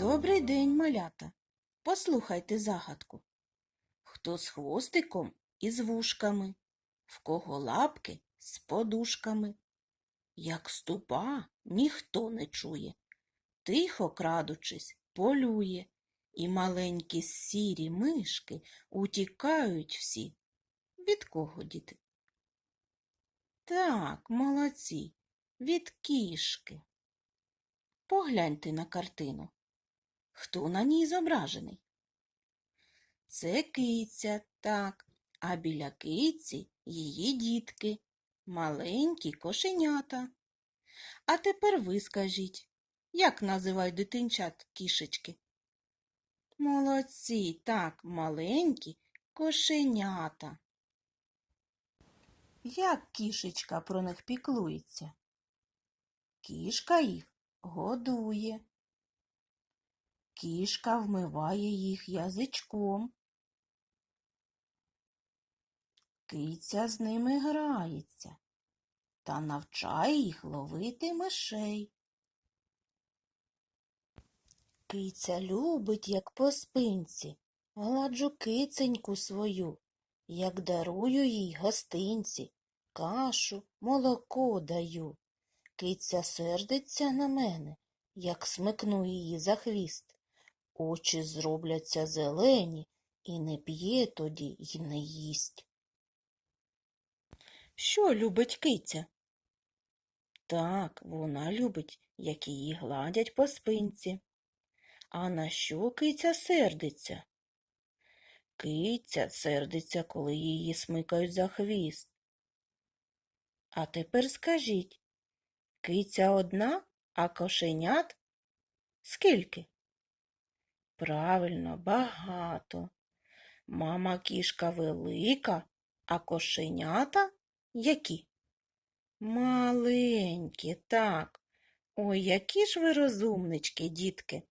Добрий день, малята. Послухайте загадку. Хто з хвостиком і з вушками, в кого лапки з подушками. Як ступа, ніхто не чує, тихо крадучись, полює, і маленькі сірі мишки утікають всі. Від кого, діти? Так, молодці, від кішки. Погляньте на картину. Хто на ній зображений? Це киця, так, а біля киці її дітки, маленькі кошенята. А тепер ви скажіть, як називають дитинчат кішечки? Молодці, так, маленькі кошенята. Як кішечка про них піклується? Кішка їх годує. Кішка вмиває їх язичком. Киця з ними грається та навчає їх ловити мишей. Киця любить, як по спинці, гладжу киценьку свою, як дарую їй гостинці, кашу, молоко даю. Киця сердиться на мене, як смикну її за хвіст. Очі зробляться зелені, і не п'є тоді й не їсть. Що любить киця? Так, вона любить, як її гладять по спинці. А на що киця сердиться? Киця сердиться, коли її смикають за хвіст. А тепер скажіть, киця одна, а кошенят скільки? Правильно, багато. Мама кішка велика, а кошенята які? Маленькі, так. Ой, які ж ви розумнички, дітки.